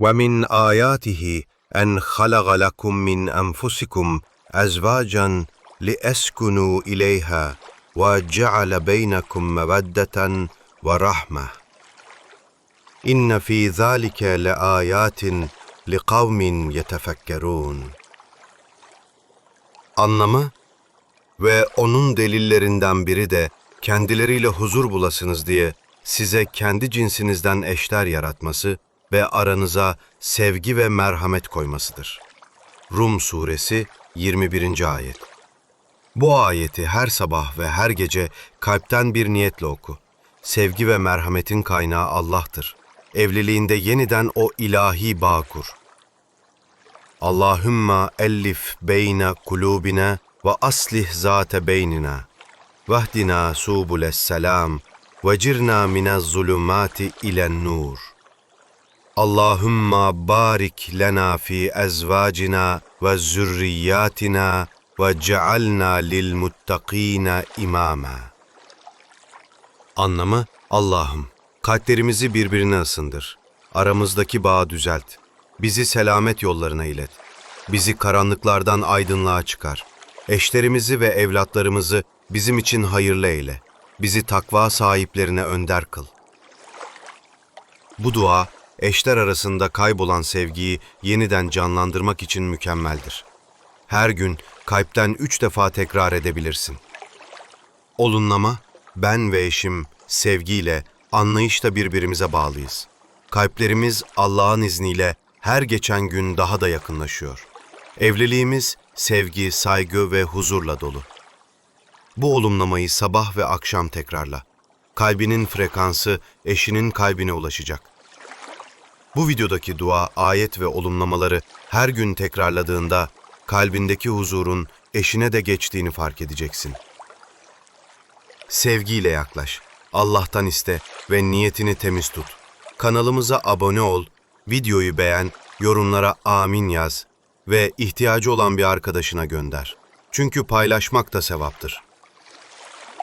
ومن آياته أن خلق لكم من أنفسكم أزواجا لأسكنوا إليها وجعل بينكم مودة ورحمة إن في ذلك لآيات لقوم يتفكرون Anlamı ve onun delillerinden biri de kendileriyle huzur bulasınız diye size kendi cinsinizden eşler yaratması ve aranıza sevgi ve merhamet koymasıdır. Rum Suresi 21. Ayet Bu ayeti her sabah ve her gece kalpten bir niyetle oku. Sevgi ve merhametin kaynağı Allah'tır. Evliliğinde yeniden o ilahi bağ kur. Allahümma ellif beyne kulubina ve aslih zate beynina. Vahdina subules selam ve cirna minez zulümati ilen nur. Allahümma barik lena fi ezvacina ve zürriyatina ve cealna lil muttakina imama. Anlamı Allah'ım kalplerimizi birbirine ısındır. Aramızdaki bağı düzelt. Bizi selamet yollarına ilet. Bizi karanlıklardan aydınlığa çıkar. Eşlerimizi ve evlatlarımızı bizim için hayırlı eyle. Bizi takva sahiplerine önder kıl. Bu dua, eşler arasında kaybolan sevgiyi yeniden canlandırmak için mükemmeldir. Her gün kalpten üç defa tekrar edebilirsin. Olunlama, ben ve eşim sevgiyle, anlayışla birbirimize bağlıyız. Kalplerimiz Allah'ın izniyle her geçen gün daha da yakınlaşıyor. Evliliğimiz sevgi, saygı ve huzurla dolu. Bu olumlamayı sabah ve akşam tekrarla. Kalbinin frekansı eşinin kalbine ulaşacak. Bu videodaki dua, ayet ve olumlamaları her gün tekrarladığında kalbindeki huzurun eşine de geçtiğini fark edeceksin. Sevgiyle yaklaş. Allah'tan iste ve niyetini temiz tut. Kanalımıza abone ol, videoyu beğen, yorumlara amin yaz ve ihtiyacı olan bir arkadaşına gönder. Çünkü paylaşmak da sevaptır.